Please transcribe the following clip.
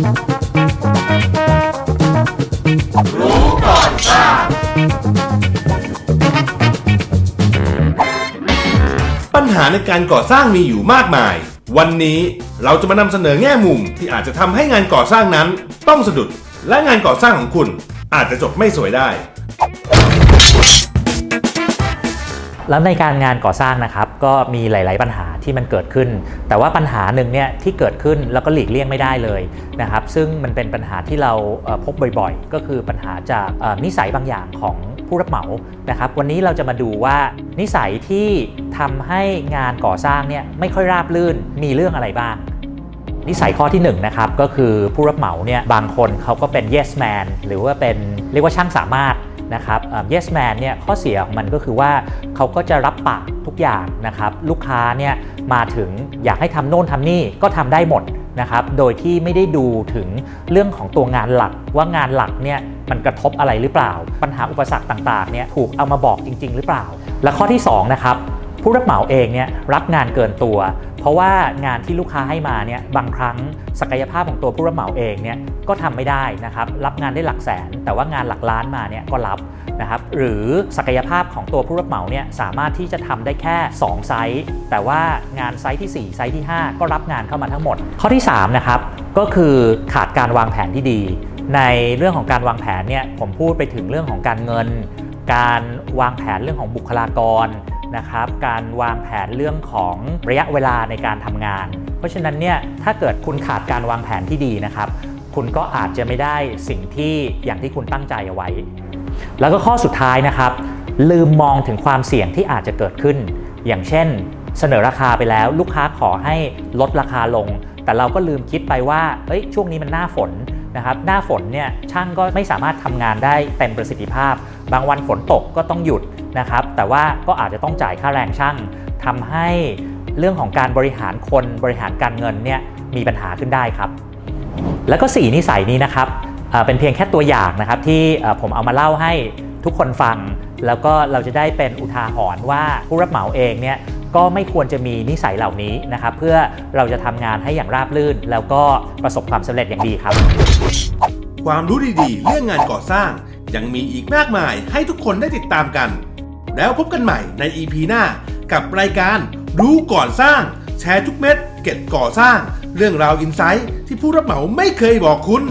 ปัญหาในการก่อสร้างมีอยู่มากมาย วันนี้เราจะมานำเสนอแง่มุมที่อาจจะทำให้งานก่อสร้างนั้น ต้องสะดุด และงานก่อสร้างของคุณ อาจจะจบไม่สวยได้ แล้วในการงานก่อสร้างนะครับ ก็มีหลาย ๆ ปัญหา ที่มันเกิดขึ้น แต่ว่าปัญหาหนึ่งเนี่ยที่เกิดขึ้นแล้วก็หลีกเลี่ยงไม่ได้เลยนะครับ ซึ่งมันเป็นปัญหาที่เราพบบ่อยๆ ก็คือปัญหาจากนิสัยบางอย่างของผู้รับเหมานะครับ วันนี้เราจะมาดูว่านิสัยที่ทำให้งานก่อสร้างเนี่ยไม่ค่อยราบรื่นมีเรื่องอะไรบ้างนิสัยข้อที่1นงนะครับก็คือผู้รับเหมาเนี่ยบางคนเขาก็เป็น yes man หรือว่าเป็นเรียกว่าช่างสามารถ นะครับเอ่อ yes man เนี่ยข้อเสียของมันก็คือว่าเขาก็จะรับปากทุกอย่างนะครับ ลูกค้าเนี่ยมาถึงอยากให้ทำโน่นทำนี่ก็ทำได้หมดนะครับ โดยที่ไม่ได้ดูถึงเรื่องของตัวงานหลักว่างานหลักเนี่ยมันกระทบอะไรหรือเปล่า ปัญหาอุปสรรคต่างๆเนี่ยถูกเอามาบอกจริง ๆ หรือเปล่า และข้อที่สองนะครับ ผู้รับเหมาเองเนี่ยรับงานเกินตัว เพราะว่างานที่ลูกค้าให้มาเนี่ยบางครั้งศักยภาพของตัวผู้รับเหมาเองเนี่ยก็ทำไม่ได้นะครับรับงานได้หลักแสน แต่ว่างานหลักล้านมาเนี่ยก็รับนะครับหรือศักยภาพของตัวผู้รับเหมาเนี่ยสามารถที่จะทำได้แค่ 2 ไซส์แต่ว่างานไซส์ที่ 4 ไซส์ที่ 5 ก็รับงานเข้ามาทั้งหมด ข้อที่3นะครับก็คือขาดการวางแผนที่ดี ในเรื่องของการวางแผนเนี่ยผมพูดไปถึงเรื่องของการเงิน การวางแผนเรื่องของบุคลากร นะครับการวางแผนเรื่องของระยะเวลาในการทำงาน เพราะฉะนั้นเนี่ยถ้าเกิดคุณขาดการวางแผนที่ดีนะครับ คุณก็อาจจะไม่ได้สิ่งที่อย่างที่คุณตั้งใจเอาไว้ แล้วก็ข้อสุดท้ายนะครับ ลืมมองถึงความเสี่ยงที่อาจจะเกิดขึ้น อย่างเช่น เสนอราคาไปแล้ว ลูกค้าขอให้ลดราคาลง แต่เราก็ลืมคิดไปว่าเอ้ยช่วงนี้มันหน้าฝน นะครับหน้าฝนเนี่ยช่างก็ไม่สามารถทำงานได้เต็มประสิทธิภาพ บางวันฝนตกก็ต้องหยุดนะครับ แต่ว่าก็อาจจะต้องจ่ายค่าแรงช่างทำให้เรื่องของการบริหารคนบริหารการเงินเนี่ยมีปัญหาขึ้นได้ครับ แล้วก็ 4 นิสัยนี้นะครับเป็นเพียงแค่ตัวอย่างนะครับที่ผมเอามาเล่าให้ทุกคนฟัง แล้วก็เราจะได้เป็นอุทาหรณ์ว่าผู้รับเหมาเองเนี่ยก็ไม่ควรจะมีนิสัยเหล่านี้นะครับ เพื่อเราจะทำงานให้อย่างราบรื่น แล้วก็ประสบความสำเร็จอย่างดีครับ ความรู้ดีๆ เรื่องงานก่อสร้าง ยังมีอีกมากมายให้ทุกคนได้ติดตามกัน แล้วพบกันใหม่ใน EP หน้ากับรายการรู้ก่อนสร้าง แชร์ทุกเม็ดเก็บก่อสร้าง เรื่องราวอินไซต์ที่ผู้รับเหมาไม่เคยบอกคุณ